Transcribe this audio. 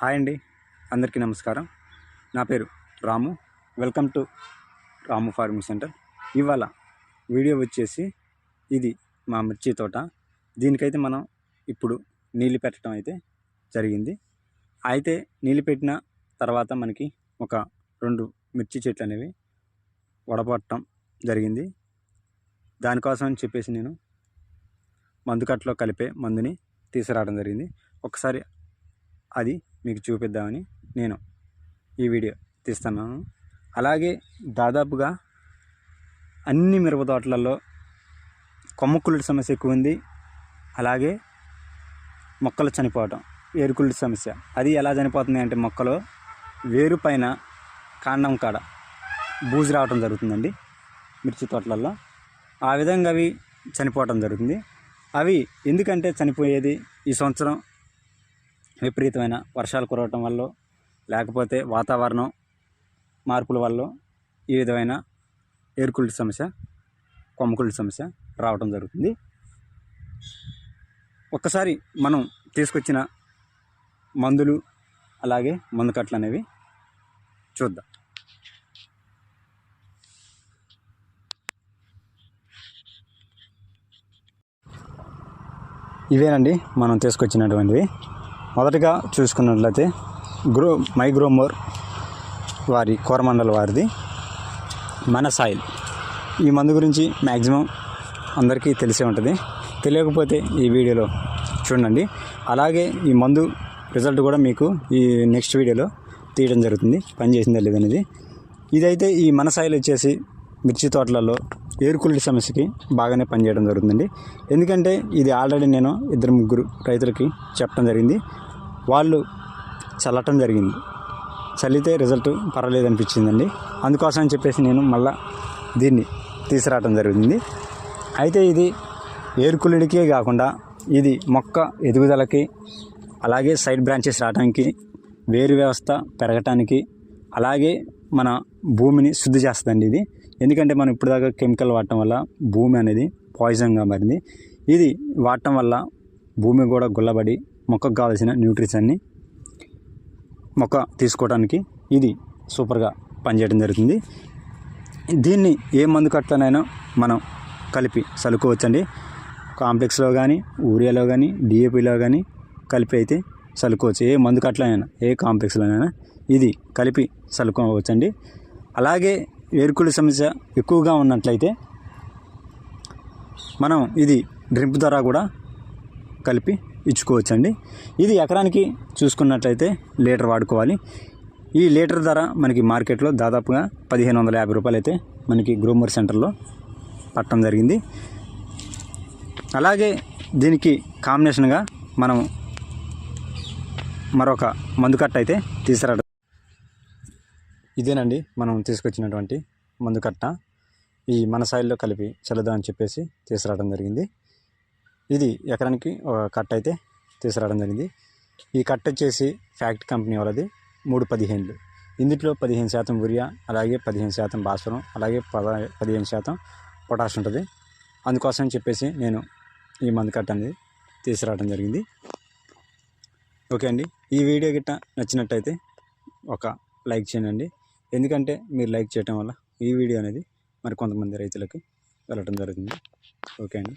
Hi అండి. అందరికీ నమస్కారం. నా పేరు Ramu. Welcome to Ramu farming centre. ఇవాళ వీడియో వచ్చేసి ఇది మా మిర్చి తోట. దీనికైతే మనం ఇప్పుడు నీళ్ళు పెట్టడం అయితే జరిగింది. అయితే నీళ్ళు పెట్టిన తర్వాత మనకి ఒక రెండు మిర్చి చెట్లు అనేవి వడపట్టడం జరిగింది. దానికోసం అని చెప్పేసి నేను మందుకట్లో కలిపే మందుని తీసుకురావడం జరిగింది. ఒకసారి అది మీకు చూపిద్దామని నేను ఈ వీడియో తీస్తున్నాను. అలాగే దాదాపుగా అన్ని మిరప తోటలలో కొమ్మకుళ్ళ సమస్య ఎక్కువ ఉంది. అలాగే మొక్కలు చనిపోవటం వేరుకుళ్ళ సమస్య. అది ఎలా చనిపోతుంది అంటే మొక్కలు వేరు పైన కాండం కాడ బూజు రావటం జరుగుతుందండి మిర్చి తోటలలో. ఆ విధంగా అవి చనిపోవటం జరుగుతుంది. అవి ఎందుకంటే చనిపోయేది ఈ సంవత్సరం విపరీతమైన వర్షాలు కురవటం వల్ల లేకపోతే వాతావరణం మార్పుల వల్ల ఈ విధమైన ఏరుకుళ్ళ సమస్య కొమ్మకుళ్ళ సమస్య రావడం జరుగుతుంది. ఒక్కసారి మనం తీసుకొచ్చిన మందులు అలాగే మందు కట్లు అనేవి చూద్దాం. ఇవేనండి మనం తీసుకొచ్చినటువంటివి. మొదటగా చూసుకున్నట్లయితే గ్రో మైగ్రోమోర్ వారి కోరమండల వారిది మన సాయిల్ ఈ మందు గురించి మ్యాక్సిమం అందరికీ తెలిసే ఉంటుంది. తెలియకపోతే ఈ వీడియోలో చూడండి. అలాగే ఈ మందు రిజల్ట్ కూడా మీకు ఈ నెక్స్ట్ వీడియోలో తీయడం జరుగుతుంది. పనిచేసిందా లేదనేది ఇదైతే ఈ మన సాయిల్ వచ్చేసి మిర్చి తోటలలో ఏరుకుళ్ళి సమస్యకి బాగానే పనిచేయడం జరుగుతుందండి. ఎందుకంటే ఇది ఆల్రెడీ నేను ఇద్దరు ముగ్గురు రైతులకి చెప్పడం జరిగింది. వాళ్ళు చల్లటం జరిగింది. చల్లితే రిజల్ట్ పర్వాలేదు అనిపించిందండి. అందుకోసం అని చెప్పేసి నేను మళ్ళీ దీన్ని తీసుకురావడం జరిగింది అయితే ఇది ఏరుకుళ్ళిడికే కాకుండా ఇది మొక్క ఎదుగుదలకి అలాగే సైడ్ బ్రాంచెస్ రావడానికి వేరు వ్యవస్థ పెరగటానికి అలాగే మన భూమిని శుద్ధి చేస్తుందండి ఇది. ఎందుకంటే మనం ఇప్పటిదాకా కెమికల్ వాడటం వల్ల భూమి అనేది పాయిజన్గా మారింది. ఇది వాడటం వల్ల భూమి కూడా గుల్లబడి మొక్కకు కావాల్సిన న్యూట్రిషన్ని మొక్క తీసుకోవడానికి ఇది సూపర్గా పనిచేయడం జరుగుతుంది. దీన్ని ఏ మందు కట్టనైనా మనం కలిపి చలుకోవచ్చండి కాంప్లెక్స్లో కానీ ఊరియాలో కానీ డిఏపిలో కానీ కలిపి అయితే చలుకోవచ్చు ఏ మందు కట్టలైనా ఏ కాంప్లెక్స్లోనైనా ఇది కలిపి చలుకోవచ్చండి అలాగే ఎరుకుల సమస్య ఎక్కువగా ఉన్నట్లయితే మనం ఇది డ్రిప్ ద్వారా కూడా కలిపి ఇచ్చుకోవచ్చండి. ఇది ఎకరానికి చూసుకున్నట్లయితే లీటర్ వాడుకోవాలి. ఈ లీటర్ ధర మనకి మార్కెట్లో దాదాపుగా పదిహేను వందల యాభై రూపాయలు అయితే మనకి గ్రోమర్ సెంటర్లో పట్టడం జరిగింది. అలాగే దీనికి కాంబినేషన్గా మనం మరొక మందు కట్ట అయితే తీసుకురావడం ఇదేనండి మనం తీసుకొచ్చినటువంటి మందు కట్ట. ఈ మన సాయిల్లో కలిపి చల్లదామని అని చెప్పేసి తీసుకురావడం జరిగింది. ఇది ఎకరానికి ఒక కట్ట అయితే తీసుకురావడం జరిగింది. ఈ కట్ట వచ్చేసి ఫ్యాక్ట్ కంపెనీ వాళ్ళది. మూడు పదిహేనులు. ఇందులో పదిహేను శాతం యూరియా అలాగే పదిహేను శాతం భాస్వరం అలాగే పద పదిహేను శాతం పొటాష్ ఉంటుంది. అందుకోసం చెప్పేసి నేను ఈ మందు కట్ట అనేది తీసుకురావడం జరిగింది. ఓకే అండి. ఈ వీడియో గిట్ట నచ్చినట్టయితే ఒక లైక్ చేయండి. ఎందుకంటే మీరు లైక్ చేయటం వల్ల ఈ వీడియో అనేది మరి కొంతమంది రైతులకు వెళ్ళటం జరుగుతుంది. ఓకే అండి.